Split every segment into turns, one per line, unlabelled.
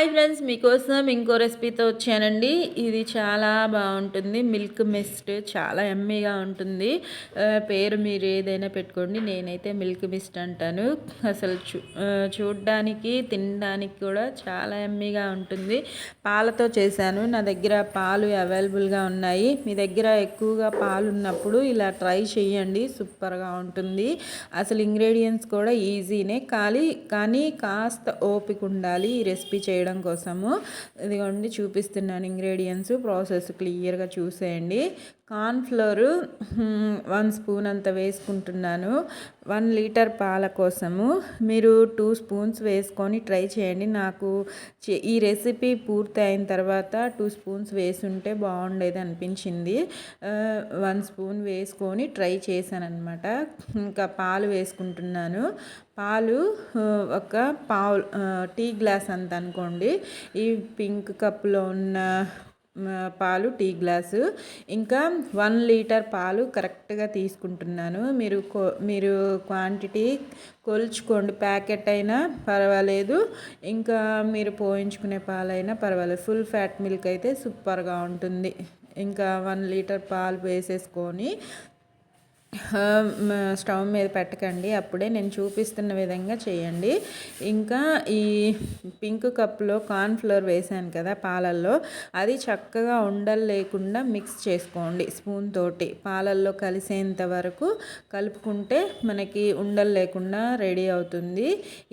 Hi friends మీకోసం ఇంకో రెసిపీతో వచ్చానండి. ఇది చాలా బాగుంటుంది. మిల్క్ మిస్ట్ చాలా ఎమ్మీగా ఉంటుంది. పేరు మీరు ఏదైనా పెట్టుకోండి. నేనైతే మిల్క్ మిస్ట్ అంటాను. అసలు చూ చూడ్డానికి తినడానికి కూడా చాలా ఎమ్మీగా ఉంటుంది. పాలతో చేశాను. నా దగ్గర పాలు అవైలబుల్గా ఉన్నాయి. మీ దగ్గర ఎక్కువగా పాలు ఉన్నప్పుడు ఇలా ట్రై చేయండి సూపర్గా ఉంటుంది. అసలు ఇంగ్రీడియంట్స్ కూడా ఈజీనే. కానీ కానీ కాస్త ఓపిక ఉండాలి ఈ రెసిపీ చేయడం కోసము. ఇదిగోండి చూపిస్తున్నాను ఇంగ్రీడియంట్స్ ప్రాసెస్ క్లియర్గా చూసేయండి. కార్న్ఫ్లోర్ వన్ స్పూన్ అంత వేసుకుంటున్నాను. వన్ లీటర్ పాల కోసము. మీరు టూ స్పూన్స్ వేసుకొని ట్రై చేయండి. నాకు చే- ఈ రెసిపీ పూర్తి అయిన తర్వాత టూ స్పూన్స్ వేసుంటే బాగుండేది అనిపించింది. వన్ స్పూన్ వేసుకొని ట్రై చేశాను అనమాట ఇంకా పాలు వేసుకుంటున్నాను. పాలు ఒక పావు టీ గ్లాస్ అంత అనుకోండి. ఈ పింక్ కప్లో ఉన్న పాలు టీ గ్లాసు. ఇంకా వన్ లీటర్ పాలు కరెక్ట్గా తీసుకుంటున్నాను. మీరు కో మీరు క్వాంటిటీ కొలుచుకోండి. ప్యాకెట్ అయినా పర్వాలేదు. ఇంకా మీరు పోయించుకునే పాలైనా పర్వాలేదు. ఫుల్ ఫ్యాట్ మిల్క్ అయితే సూపర్గా ఉంటుంది. ఇంకా వన్ లీటర్ పాలు వేసేసుకొని స్టవ్ మీద పెట్టకండి. అప్పుడే నేను చూపిస్తున్న విధంగా చేయండి. ఇంకా ఈ పింక్ కప్లో కార్న్ఫ్లోర్ వేసాను కదా పాలల్లో. అది చక్కగా ఉండలు లేకుండా మిక్స్ చేసుకోండి స్పూన్ తోటి. పాలల్లో కలిసేంత వరకు కలుపుకుంటే మనకి ఉండలు లేకుండా రెడీ అవుతుంది.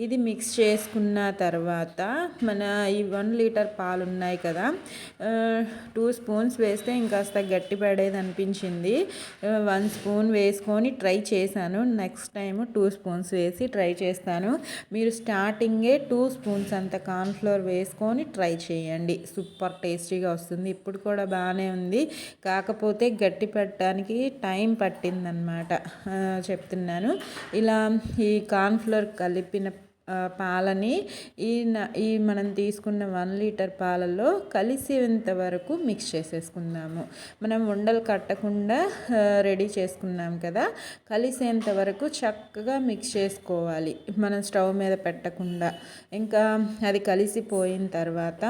ఇది మిక్స్ చేసుకున్న తర్వాత మన ఈ వన్ లీటర్ పాలు ఉన్నాయి కదా టూ స్పూన్స్ వేస్తే ఇంకాస్త గట్టి పడేది అనిపించింది వన్ స్పూన్ వేసుకొని ట్రై చేశాను. నెక్స్ట్ టైం టూ స్పూన్స్ వేసి ట్రై చేస్తాను. మీరు స్టార్టింగే టూ స్పూన్స్ అంత కార్న్ఫ్లోర్ వేసుకొని ట్రై చేయండి. సూపర్ టేస్టీగా వస్తుంది. ఇప్పుడు కూడా బాగానే ఉంది. కాకపోతే గట్టి పెట్టడానికి టైం పట్టిందనమాట. చెప్తున్నాను. ఇలా ఈ కార్న్ఫ్లోర్ కలిపిన పాలని ఈ ఈ మనం తీసుకున్న వన్ లీటర్ పాలలో కలిసేంత వరకు మిక్స్ చేసేసుకుందాము. మనం ఉండలు కట్టకుండా రెడీ చేసుకున్నాం కదా కలిసేంత వరకు చక్కగా మిక్స్ చేసుకోవాలి. మనం స్టవ్ మీద పెట్టకుండా. ఇంకా అది కలిసిపోయిన తర్వాత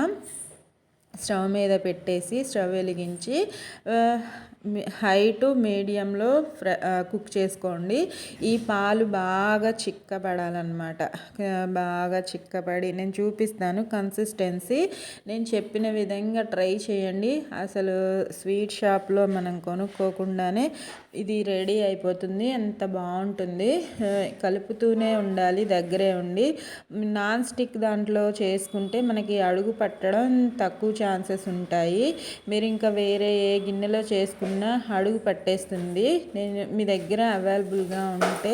స్టవ్ మీద పెట్టేసి స్టవ్ వెలిగించి హైటు హై టు మీడియంలో ఫ్ర కుక్ చేసుకోండి. ఈ పాలు బాగా చిక్కబడాలన్నమాట. బాగా చిక్కబడి నేను చూపిస్తాను కన్సిస్టెన్సీ. నేను చెప్పిన విధంగా ట్రై చేయండి. అసలు స్వీట్ షాప్లో మనం కొనుక్కోకుండానే ఇది రెడీ అయిపోతుంది. ఎంత బాగుంటుంది. కలుపుతూనే ఉండాలి దగ్గరే ఉండి. నాన్ స్టిక్ దాంట్లో చేసుకుంటే మనకి అడుగు పట్టడం తక్కువ ఛాన్సెస్ ఉంటాయి. మీరు ఇంకా వేరే ఏ గిన్నెలో చేసుకున్నా అడుగు పట్టేస్తుంది. నేను మీ దగ్గర అవైలబుల్గా ఉంటే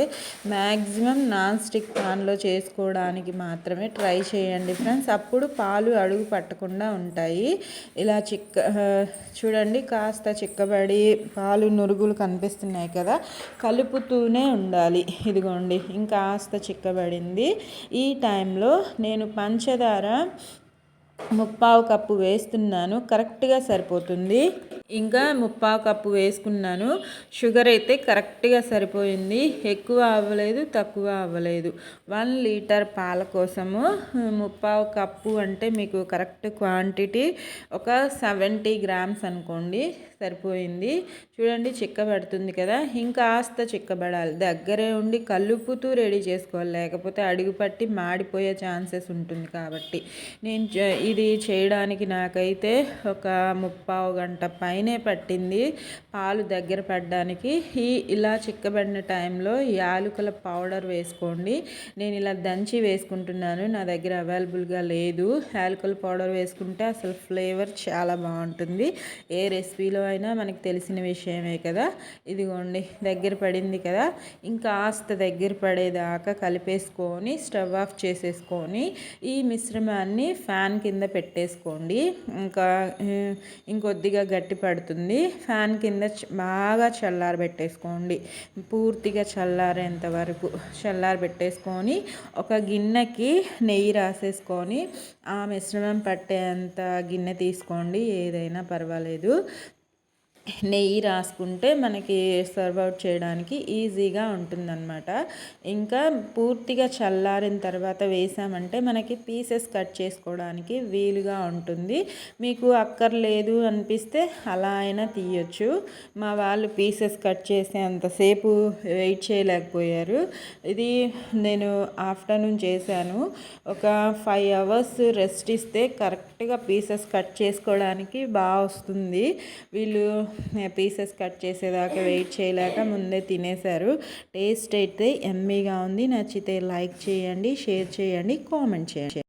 మ్యాక్సిమం నాన్ స్టిక్ పాన్లో చేసుకోవడానికి మాత్రమే ట్రై చేయండి ఫ్రెండ్స్. అప్పుడు పాలు అడుగు పట్టకుండా ఉంటాయి. ఇలా చిక్క చూడండి కాస్త చిక్కబడి పాలు నురుగులు కనిపిస్తున్నాయి కదా కలుపుతూనే ఉండాలి. ఇదిగోండి ఇంకాస్త చిక్కబడింది. ఈ టైంలో నేను పంచదార ముప్పావు కప్పు వేస్తున్నాను. కరెక్ట్గా సరిపోతుంది. ఇంకా ముప్పా కప్పు వేసుకున్నాను. షుగర్ అయితే కరెక్ట్గా సరిపోయింది. ఎక్కువ అవ్వలేదు తక్కువ అవ్వలేదు. వన్ లీటర్ పాల కోసము ముప్పావు కప్పు అంటే మీకు కరెక్ట్ క్వాంటిటీ ఒక సెవెంటీ గ్రామ్స్ అనుకోండి సరిపోయింది. చూడండి చిక్కబడుతుంది కదా. ఇంకా ఆస్త చిక్కబడాలి దగ్గరే ఉండి కలుపుతూ రెడీ చేసుకోవాలి. లేకపోతే అడుగుపట్టి మాడిపోయే ఛాన్సెస్ ఉంటుంది కాబట్టి. నేను ఇది చేయడానికి నాకైతే ఒక ముప్పావు గంట పైనే పట్టింది పాలు దగ్గర పడడానికి. ఈ ఇలా చిక్కబడిన టైంలో యాలకుల పౌడర్ వేసుకోండి. నేను ఇలా దంచి వేసుకుంటున్నాను. నా దగ్గర అవైలబుల్గా లేదు. యాలకుల పౌడర్ వేసుకుంటే అసలు ఫ్లేవర్ చాలా బాగుంటుంది. ఏ రెసిపీలో అయినా మనకు తెలిసిన విషయమే కదా. ఇదిగోండి దగ్గర పడింది కదా. ఇంకా ఆస్త దగ్గర పడేదాకా కలిపేసుకొని స్టవ్ ఆఫ్ చేసేసుకొని ఈ మిశ్రమాన్ని ఫ్యాన్ కింద పెట్టేసుకోండి. ఇంకా ఇంకొద్దిగా గట్టి పడుతుంది. ఫ్యాన్ కింద బాగా చల్లారి పెట్టేసుకోండి పూర్తిగా చల్లారేంత వరకు చల్లారి పెట్టేసుకొని ఒక గిన్నెకి నెయ్యి రాసేసుకొని ఆ మిశ్రమం పట్టేంత గిన్నె తీసుకోండి. ఏదైనా పర్వాలేదు. నెయ్యి రాసుకుంటే మనకి సర్వ్ అవుట్ చేయడానికి ఈజీగా ఉంటుందన్నమాట. ఇంకా పూర్తిగా చల్లారిన తర్వాత వేసామంటే మనకి పీసెస్ కట్ చేసుకోవడానికి వీలుగా ఉంటుంది. మీకు అక్కర్లేదు అనిపిస్తే అలా అయినా తీయొచ్చు. మా వాళ్ళు పీసెస్ కట్ చేసే అంతసేపు వెయిట్ చేయలేకపోయారు. ఇది నేను ఆఫ్టర్నూన్ చేశాను. ఒక ఫైవ్ అవర్స్ రెస్ట్ ఇస్తే కరెక్ట్గా పీసెస్ కట్ చేసుకోవడానికి బాగా వస్తుంది. వీళ్ళు పీసెస్ కట్ చేసేదాకా వెయిట్ చేయలేక ముందే తినేశారు. టేస్ట్ అయితే ఎమ్మీగా ఉంది. నచ్చితే లైక్ చేయండి షేర్ చేయండి కామెంట్ చేయండి.